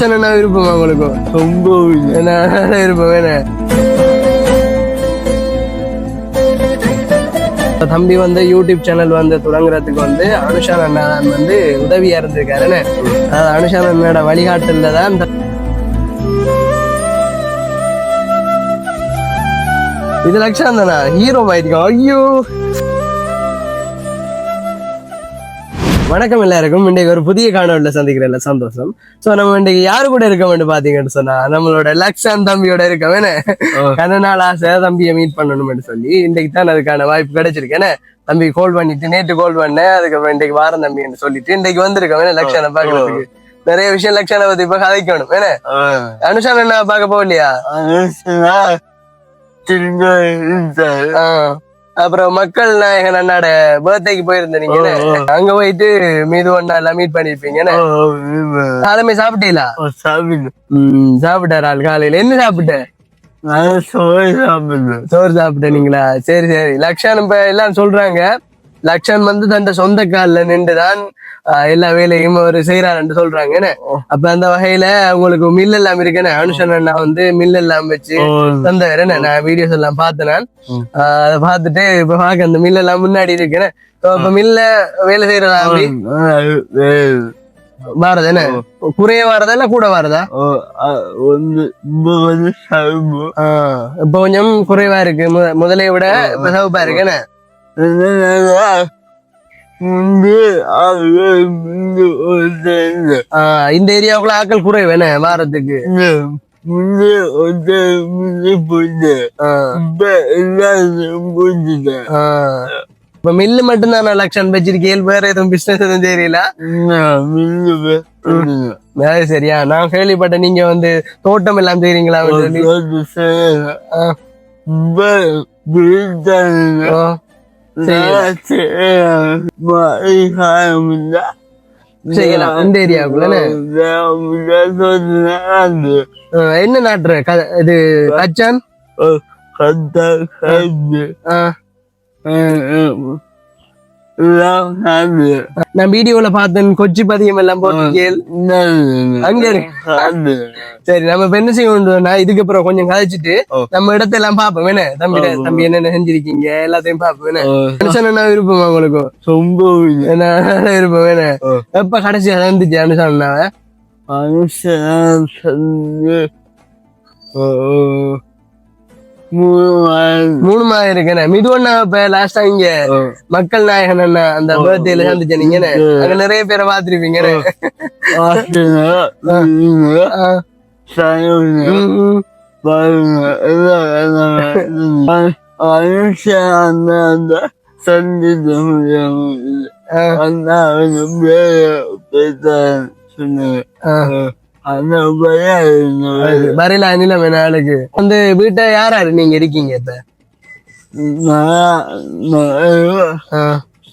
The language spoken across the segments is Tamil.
அனுஷன் என்ன விருப்பமா உங்களுக்கு? ரொம்ப என்ன விருப்பம் என்ன? தம்பி வந்து யூடியூப் சேனல் வந்து தொடங்குறதுக்கு வந்து அனுஷான் அண்ணா வந்து உதவியா இருந்திருக்காரு என்ன? அதாவது அனுஷான் அண்ணோட வழிகாட்டுல தான் இது லட்சம் தானா ஹீரோ ஆயிருக்கோம் ஐயோ! வணக்கம் எல்லாருக்கும். இன்றைக்கு ஒரு புதிய காணொலியில் சந்திக்கிறேன். சந்தோஷம். சோ நம்ம இன்றைக்கு யாரு கூட இருக்க வேண்டும் பாத்தீங்கன்னு சொன்னா நம்மளோட லக்ஷான் தம்பியோட இருக்க வேணே கன நாள் ஆசை தம்பியை மீட் பண்ணணும்னு சொல்லி இன்றைக்கு தான் அதுக்கான வாய்ப்பு கிடைச்சிருக்கேன் தம்பி கால் பண்ணிட்டு நேற்று கால் பண்ணேன். அதுக்கப்புறம் இன்றைக்கு வாரம் தம்பின்னு சொல்லிட்டு இன்றைக்கு வந்திருக்கேன் லக்ஷானை பாக்குறதுக்கு நிறைய விஷயம் லக்ஷானை பத்தி இப்ப கதைக்கணும். வேணே அனுஷான் என்ன பார்க்க போகலையா? அப்புறம் மக்கள் நாயகன் அண்ணாட பர்த்டேக்கு போயிருந்தேன் நீங்க? அங்க போயிட்டு மீது ஒன்னா எல்லாம் மீட் பண்ணிருப்பீங்க? காலமே சாப்பிட்டீங்களா? சாப்பிடு ம் சாப்பிட்டாரு ஆள் காலையில? என்ன சாப்பிட்ட? நான் சோறு சாப்பிடுறேன் சோறு சாப்பிட்டீங்களா? சரி சரி. லக்ஷான் இப்ப எல்லாம் சொல்றாங்க. லக்ஷன் வந்து தன் சொந்த கால்ல நின்றுதான் எல்லா வேலையும் அவர் செய்யறாருன்னு சொல்றாங்க என்ன? அப்ப அந்த வகையில உங்களுக்கு மில் எல்லாம் இருக்குன்னு அனுஷன் அண்ணா வந்து மில் எல்லாம் வச்சு தந்தவர் என்ன? நான் வீடியோஸ் எல்லாம் பார்த்தேன் நான். அதை பார்த்துட்டு இப்ப பாக்க அந்த மில் எல்லாம் முன்னாடி இருக்குன்னு இப்ப மில்ல வேலை செய்யறதா அப்படி? வாரது என்ன? குறைய வாரதா இல்ல கூட வாரதா? இப்ப கொஞ்சம் குறைவா இருக்கு மு- முதலை விட இப்ப சிவப்பா இருக்கு என்ன? இந்த ஏரியாவுக்குள்ள ஆட்கள் குறைவு என்ன? வாரத்துக்கு. முன்னே ஒரு முன்னே போயிட்டு இப்ப எல்லாரும் போயிட்டு. இப்ப மில்லு மட்டும்தான் நான் லட்சம் வச்சிருக்கேன் வேற எதுவும் பிசினஸ் எதுவும் தெரியல அது சரியா. நான் கேள்விப்பட்டேன் நீங்க வந்து தோட்டம் எல்லாம் ஆஹ். செய்யலாம். இந்த ஏரியாவுக்குள்ள என்ன? நாட்டுற? இது கச்சான்? ஆஹ், நான் வீடியோல பார்த்தேன் கொச்சி பதியம் எல்லாம் போட்டிருக்கேன் அங்க. சரி நம்ம என்ன செய்யணும்னா இதுக்கு அப்புறம் கொஞ்சம் கதைச்சிட்டு ஓ. நம்ம இடத்தெல்லாம் பாப்போம் என்ன? தம்பி. தம்பி என்னென்ன செஞ்சிருக்கீங்க? எல்லாத்தையும் பாப்போம் என்ன? மனுஷன் விருப்பம் உங்களுக்கு? ரொம்ப என்ன? விருப்பம். என்ன. எப்ப கடைசியா வந்துச்சு அனுஷானாவ? மனுஷன் மூணு மாதம் இருக்கு என்ன மிதுவண்ணா இப்ப லாஸ்டா இங்க மக்கள் நாயகன் அண்ணா அந்த பர்த்டேல. சந்திச்ச நீங்க. அங்க நிறைய பேரை பாத்திருப்பீங்க அந்த அந்த சந்தித்த முடியாமல் அந்த அவன் பேர பேசான் சொன்னாங்க. வரையில அனிலம் ஆளுக்கு அந்த வீட்டை யாராரு நீங்க இருக்கீங்க இப்ப?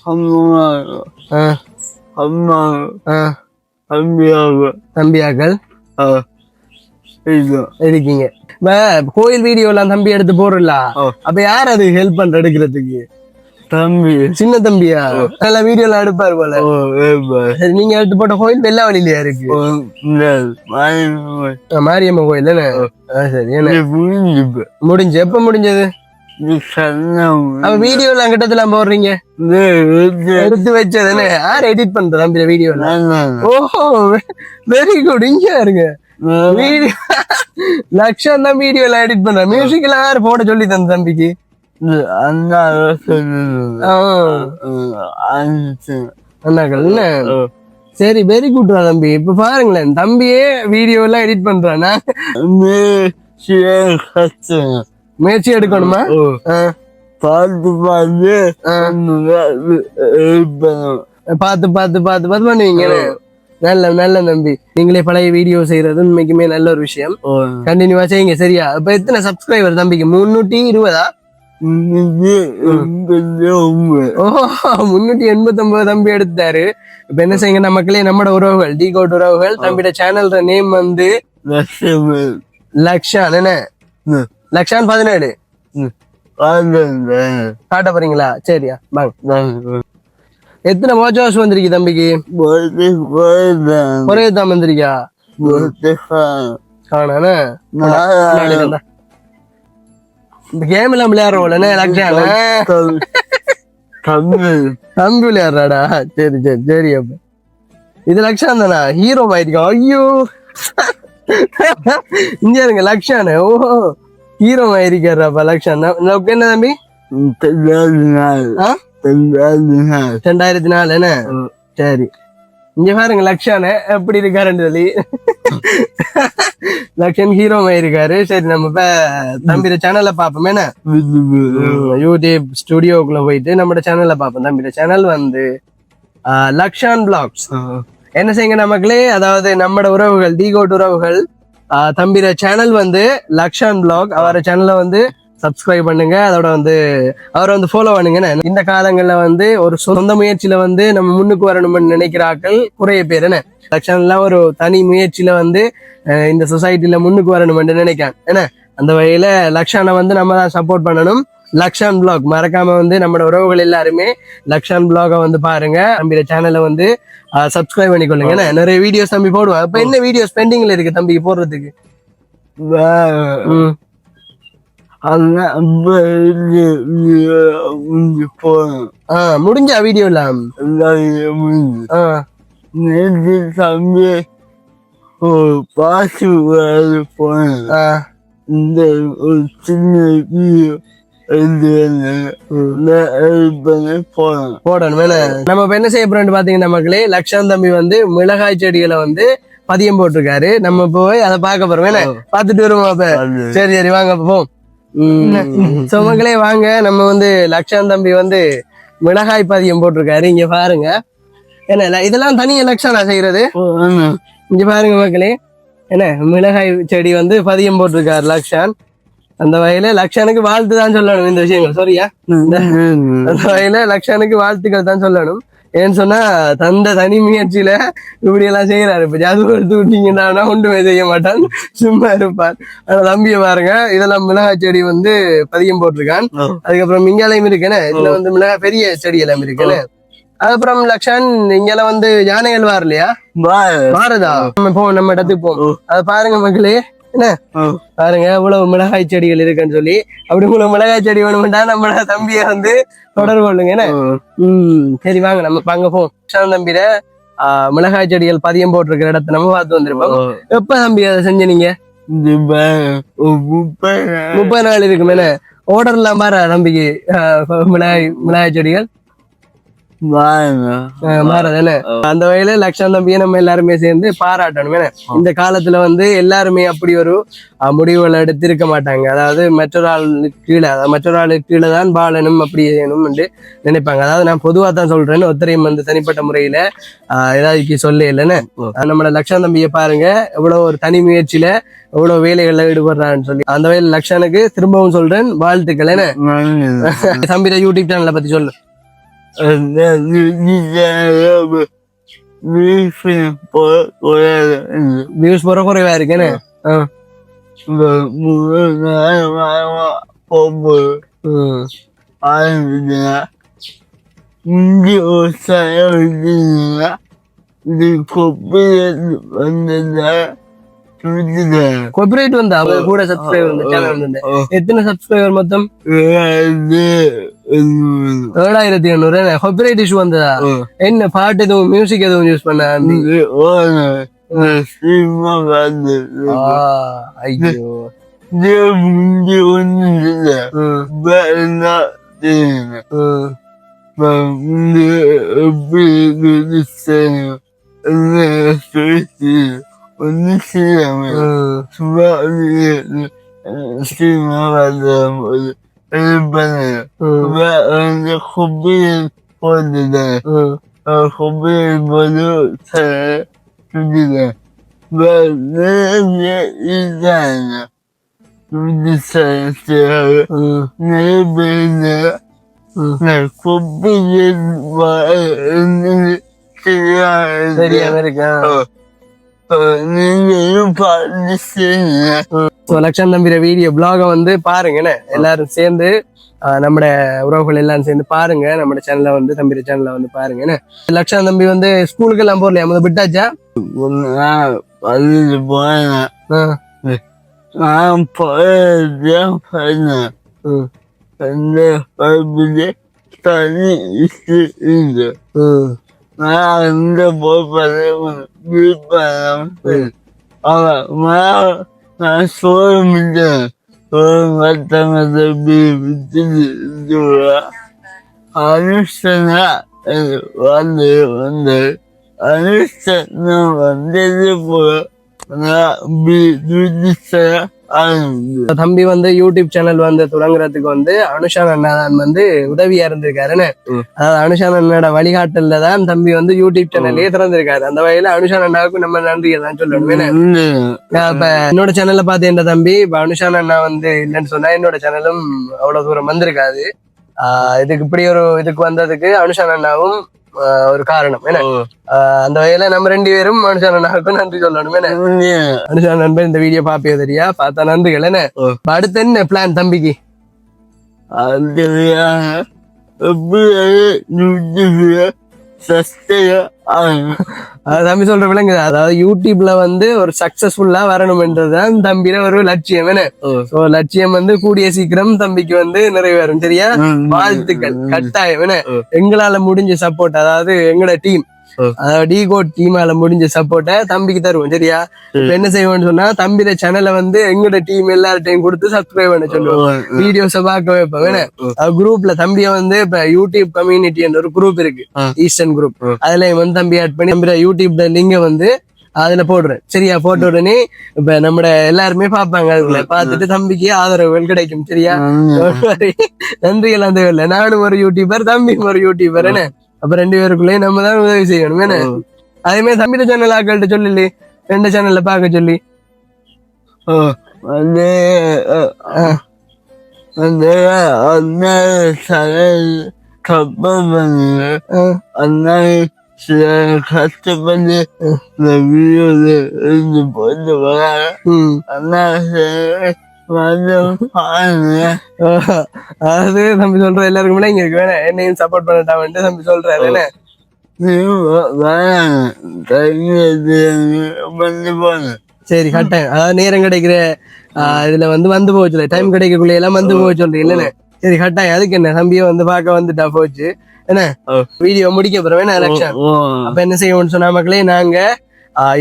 அம்மா ஆ, அம்மா ஆ. அம்மியாக தம்பியாக்கள்? இருக்கீங்க. கோயில் வீடியோ எல்லாம் தம்பி எடுத்து போறல. அப்ப யார் அது ஹெல்ப் பண்ற எடுக்கிறதுக்கு? தம்பி. சின்ன தம்பியா? நல்ல வீடியோ எல்லாம் எடுப்பாரு போல. நீங்க எடுத்து போட்ட கோயில் வெள்ளா வழியிலயா இருக்கு? மாரியம்மன் கோயில். தானே? சரி முடிஞ்சு எப்ப முடிஞ்சது? இது சன்னம் அப்ப வீடியோ எல்லாம் கிட்டத்தெல்லாம் போடுறீங்க? எடுத்து வச்சதுன்னு யார் எடிட் பண்ற தம்பி வீடியோ ஓஹோ வெரி குட் இங்க இருங்க வீடியோ லட்சம் தான் வீடியோ எல்லாம் எடிட் பண்ற. மியூசிக் எல்லாம் யாரு போட சொல்லி தந்த தம்பிக்கு? அண்ணா சொல்லுது ஆ, அண்ணாக்கள் என்ன சரி வெரி குட் தம்பி. இப்ப பாருங்களேன் தம்பியே வீடியோ எல்லாம் எடிட் பண்றானா? முயற்சி எடுக்கணுமா? பார்த்து பார்த்து பார்த்து பார்த்து பார்த்து பார்த்து பண்ணுவீங்க நல்ல நல்ல தம்பி. நீங்களே பழைய வீடியோ செய்யறது உண்மைக்குமே நல்ல ஒரு விஷயம். கண்டினியூவா செய்யுங்க சரியா? இப்ப எத்தனை சப்ஸ்கிரைபர் தம்பிக்கு? முன்னூத்தி இருபதா? முன்னூத்தி எண்பத்தி ஒன்பது தம்பி எடுத்தாரு. இப்ப என்ன செய்யுங்க மக்களே நம்மட உறவுகள் டி கோட் உறவுகள் தம்பியோட சேனல் நேம் வந்து லக்ஷான் என்ன. லக்ஷான் பதினேழு. காட்ட போறீங்களா? சரியா வாங்க. எத்தனை ஹவர்ஸ் வந்திருக்கு தம்பிக்கு? ஒரே தான் வந்திருக்கா? காணானே இந்த கேம் எல்லாம் விளையாடுறோம்ல லக்ஷான கம்மி தம்பி விளையாடுறாடா? சரி சரி சரி அப்ப. இது லக்ஷான் தானா? ஹீரோ ஆயிருக்கோம் ஐயோ. இங்க இருங்க லக்ஷானு. ஓ ஹீரோ ஆயிருக்காருப்பா லக்ஷான். என்ன தம்பி? ரெண்டாயிரத்தி நாலு என்ன? சரி. இங்க பாருங்க லக்ஷான. எப்படி இருக்காருன்னு சொல்லி. லக்ஷன் ஹீரோ இருக்காரு. சரி நம்ம இப்ப தம்பிர சேனல்ல பாப்போம் என்ன? யூடியூப் ஸ்டுடியோக்குள்ள போயிட்டு நம்ம சேனல்ல பாப்போம் தம்பிர சேனல் வந்து லக்ஷான் பிளாக்ஸ் என்ன செய்யுங்க நமக்களே அதாவது நம்மட உறவுகள் டீகோட் உறவுகள் தம்பிர சேனல் வந்து லக்ஷான் பிளாக் அவர சேனலை வந்து சப்ஸ்கிரைப் பண்ணுங்க. அதோட வந்து அவரை வந்து ஃபாலோ பண்ணுங்க. என்ன? இந்த காலங்கள்ல வந்து ஒரு சொந்த முயற்சியில வந்து நம்ம முன்னுக்கு வரணும்னு நினைக்கிற ஆட்கள் குறைய பேர். என்ன? லக்ஷன்லாம் ஒரு தனி முயற்சியில வந்து இந்த சொசைட்டில முன்னுக்கு வரணும்னு நினைக்கான் என்ன? அந்த வகையில லக்ஷானை வந்து நம்ம தான் சப்போர்ட் பண்ணணும். லக்ஷான் பிளாக் மறக்காம வந்து நம்மளோட உறவுகள் எல்லாருமே லக்ஷான் பிளாக வந்து பாருங்க. தம்பியோட சேனலை வந்து சப்ஸ்கிரைப் பண்ணிக்கொள்ளுங்க. என்ன? நிறைய வீடியோஸ் தம்பி போடுவான். இப்ப என்ன வீடியோஸ் பெண்டிங்ல இருக்கு தம்பிக்கு போடுறதுக்கு? முடிஞ்சா வீடியோ எல்லாம் நேற்று தம்பி ஒரு பாசி விளையாட போனேன். இந்த ஒரு சின்ன வீடியோ போடணும் வேணா நம்ம இப்ப என்ன செய்ய போறோம்னு பாத்தீங்கன்னா மக்களே லக்ஷான் தம்பி வந்து மிளகாய் செடிகளை வந்து பதியம் போட்டிருக்காரு. நம்ம போய் அதை பார்க்க போறோம். வேணா பாத்துட்டு வருவோம் அப்ப. சரி சரி வாங்க போம் சோ மக்களே வாங்க. நம்ம வந்து லக்ஷான் தம்பி வந்து மிளகாய் பதியம் போட்டிருக்காரு. இங்க பாருங்க. என்ன இதெல்லாம் தனியா லக்ஷானா செய்யறது? இங்க பாருங்க மக்களே என்ன மிளகாய் செடி வந்து பதியம் போட்டிருக்காரு லக்ஷான். அந்த வகையில லக்ஷானுக்கு வாழ்த்து தான் சொல்லணும் இந்த விஷயங்கள். சரியா அந்த வகையில லக்ஷானுக்கு வாழ்த்துக்கள் தான் சொல்லணும். ஏன்னு சொன்னா தந்த தனி முயற்சியில இப்படி எல்லாம் செய்யறாரு இப்ப ஜாது எடுத்து விட்டீங்கன்னா ஒன்றுமே செய்ய மாட்டான். சும்மா இருப்பார் ஆனா தம்பிய பாருங்க. இதெல்லாம் மிளகாய் செடி வந்து பதியம் போட்டிருக்கான். அதுக்கப்புறம் இங்காலையும் இருக்குன்னு. இதுல வந்து மிளகாய் பெரிய செடி எல்லாம் இருக்குன்னு. அதுக்கப்புறம் லக்ஷான் இங்கெல்லாம் வந்து யானைகள் வார் இல்லையா? பாரதா. நம்ம போ நம்ம இடத்துக்கு போவோம் அதை பாருங்க மக்களே. என்ன? பாருங்க இவ்வளவு மிளகாய் செடிகள் இருக்குன்னு சொல்லி. அப்படி உங்களுக்கு மிளகாய் செடி வேணும்டா நம்ம தம்பியை வந்து தொடர்பு கொள்ளுங்க என்ன? ம் சரி வாங்க நம்ம அங்க போவோம். ஆஹ், மிளகாய் செடிகள் பதியம் போட்டிருக்கிற இடத்த நம்ம பார்த்து வந்திருப்போம். எப்ப தம்பி அதை செஞ்ச நீங்க? முப்பது நாள் இருக்கும் எல்லாம் பாரு தம்பிக்கு மிளகாய் மிளகாய் செடிகள்? மாறது என்ன? அந்த வகையில லக்ஷம் தம்பியை நம்ம எல்லாருமே சேர்ந்து பாராட்டணும் இந்த காலத்துல வந்து எல்லாருமே அப்படி ஒரு முடிவுகளை எடுத்து இருக்க மாட்டாங்க. அதாவது மற்றொரு ஆள் கீழே அதாவது மற்றொரு ஆளுக்கு கீழே தான் வாழணும் அப்படி செய்யணும் என்று நினைப்பாங்க. அதாவது நான் பொதுவா தான் சொல்றேன்னு ஒத்தரையும் வந்து தனிப்பட்ட முறையில ஏதாவது சொல்ல இல்லைன்னு நம்மளோட லக்ஷம் தம்பியை பாருங்க எவ்வளவு ஒரு தனி முயற்சியில எவ்வளவு வேலைகள்ல ஈடுபடுறான்னு சொல்லி. அந்த வகையில லக்ஷனுக்கு திரும்பவும் சொல்றேன் வாழ்த்துக்கள் என்ன? தம்பிட யூடியூப் சேனலை பத்தி சொல்லு. வியூஸ் போற குறைவா இருக்கு என்ன ஆஹ். ம். இங்கே ஒரு சாயம் இது கொப்பி வந்ததா கார்ப்பரேட் வந்தா கூட சப்ஸ்கிரைபர் வந்து சேனல் வந்து எத்தனை சப்ஸ்கிரைபர் மொத்தம்? ஏழாயிரத்தி எண்ணூறு கார்ப்பரேட் இஷ்யூ வந்ததா என்ன பாட்டு எதுவும் மியூசிக் எதுவும் யூஸ் பண்ண ஐயோ ஒண்ணு செய்யாம. சும்மா bana ve önce Kubil'in koydular. Kubil'in bunu sana dediler. Ve nereye izlerler? Şimdi sana söylüyorum. Ne böyle? Ne Kubil'in var. Seri Amerika. So Lakshan நம்பிற வீடியோ பிளாக வந்து பாருங்கண்ணே எல்லாரும் சேர்ந்து ஆஹ், நம்மட உறவுகள் எல்லாரும் சேர்ந்து பாருங்க. நம்ம சேனல்ல வந்து தம்பிர சேனல்ல வந்து பாருங்க லட்சம் லக்ஷன் தம்பி வந்து ஸ்கூலுக்கு எல்லாம் போறலையா? முதல் விட்டாச்சா? வந்துட்டு போனேன் போயிருந்தேன் தண்ணி போயதான் பண்ணேன் ம், அந்த பைபிளே தண்ணி இருக்கு ம், நான் அந்த போய் விருப்பம் அவன் நான் சோழ முடியும் சோழ மத்தவங்க விட்டு அனுஷ்டனா வந்து வந்து அனுஷ்டனா வந்தது போல நான் ஆரம்பிச்சு தம்பி வந்து யூடியூப் சேனல் வந்து தொடங்குறதுக்கு வந்து அனுஷான் அண்ணா தான் வந்து உதவியா இருந்திருக்காருன்னு. அதாவது அனுஷான் அண்ணாட வழிகாட்டல்ல தான் தம்பி வந்து யூடியூப் சேனல்லே திறந்திருக்காரு. அந்த வகையில அனுஷான் அண்ணாவுக்கு நம்ம நன்றியை தான் சொல்லணும். இப்ப என்னோட சேனல்ல பாத்தேன் தம்பி இப்ப அனுஷான் அண்ணா வந்து இல்லைன்னு சொன்னா என்னோட சேனலும் அவ்வளவு தூரம் வந்திருக்காது. ஆஹ் இதுக்கு இப்படி ஒரு இதுக்கு வந்ததுக்கு அனுஷான் அண்ணாவும் ஒரு காரணம். ஆஹ் அந்த வகையில நம்ம ரெண்டு பேரும் அனுஷான் அண்ணாவுக்கும் நன்றி சொல்லணும் ஏன்னா அனுஷான் நண்பன் இந்த வீடியோ பாப்பியோ தெரியா? பார்த்தா நன்றிகள் என்ன? அடுத்து என்ன பிளான் தம்பிக்கு? சஸ்தையா தம்பி சொல்ற விளங்குது அதாவது யூடியூப்ல வந்து ஒரு சக்சஸ்ஃபுல்லா வரணும்ன்றதுதான் தம்பியில ஒரு லட்சியம். சோ லட்சியம் வந்து கூடிய சீக்கிரம் தம்பிக்கு வந்து நிறைவேறும் சரியா. வாழ்த்துக்கள் கட்டாயம். எங்களால முடிஞ்ச சப்போர்ட் அதாவது எங்களோட டீம் அதாவது டி கோட் டீமால முடிஞ்ச சப்போர்ட்டை தம்பிக்கு தருவோம் சரியா? இப்ப என்ன செய்வோம்னு சொன்னா தம்பியோட சேனலை வந்து எங்களோட டீம் எல்லார்ட்டையும் கொடுத்து சப்ஸ்கிரைப் பண்ண சொல்லுவோம். வீடியோஸ பார்க்க வைப்போம் என்ன குரூப்ல தம்பிய வந்து இப்ப யூடியூப் கம்யூனிட்டி ஒரு குரூப் இருக்கு. Eastern group. அதுல வந்து தம்பி ஆட் பண்ணி தம்பி யூடியூப்ல லிங்க வந்து அதுல போடுறேன். சரியா? போட்ட உடனே இப்ப நம்ம எல்லாருமே பாப்பாங்க அதுக்குள்ள. பார்த்துட்டு தம்பிக்கு ஆதரவுகள் கிடைக்கும் சரியா? worry. நன்றிகள் அந்த நானும் ஒரு யூடியூபர் தம்பியும் ஒரு யூடியூபர் என்ன அப்ப ரெண்டு பேருக்குள்ளே நம்ம தான் உதவி செய்யணும் என்ன? அதே மாதிரி தம்பிட சேனல் ஆக்கள்கிட்ட சொல்லி ரெண்டு சேனல்ல பார்க்க சொல்லி. வந்து வந்து ஆ, அண்ணன் சில கஷ்டப்பட்டு இந்த வீடியோல இருந்து போட்டு வராங்க. ம். அதாவது தம்பி சொல்ற எல்லாருக்குமே இங்க இருக்கு. வேணா என்னையும் சப்போர்ட் பண்ணட்டான்ட்டு தம்பி சொல்றாரு. என்ன? சரி கட்டாயம். அதாவது நேரம் கிடைக்கிற இதுல வந்து வந்து போச்சு டைம் கிடைக்கக்குள்ள எல்லாம் வந்து போக சொல்றீங்க. இல்லன்னு சரி கட்டாயம். அதுக்கு என்ன? தம்பியை வந்து பார்க்க வந்துட்டா போச்சு. என்ன. வீடியோ முடிக்க போறோம். என்ன எலெக்ஷன் அப்ப என்ன செய்வோம்னு சொன்னா மக்களே நாங்க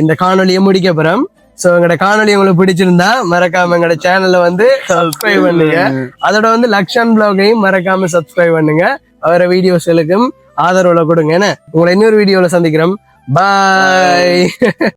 இந்த காணொலியை முடிக்க போறோம். சோ எங்களோட காணொலி உங்களுக்கு பிடிச்சிருந்தா மறக்காம எங்களோட சேனல்ல வந்து சப்ஸ்கிரைப் பண்ணுங்க. அதோட வந்து லக்ஷன் பிளாகையும் மறக்காம சப்ஸ்கிரைப் பண்ணுங்க. வர வீடியோஸ்களுக்கும் ஆதரவுல கொடுங்க என்ன? உங்களை இன்னொரு வீடியோல சந்திக்கிறோம். பாய்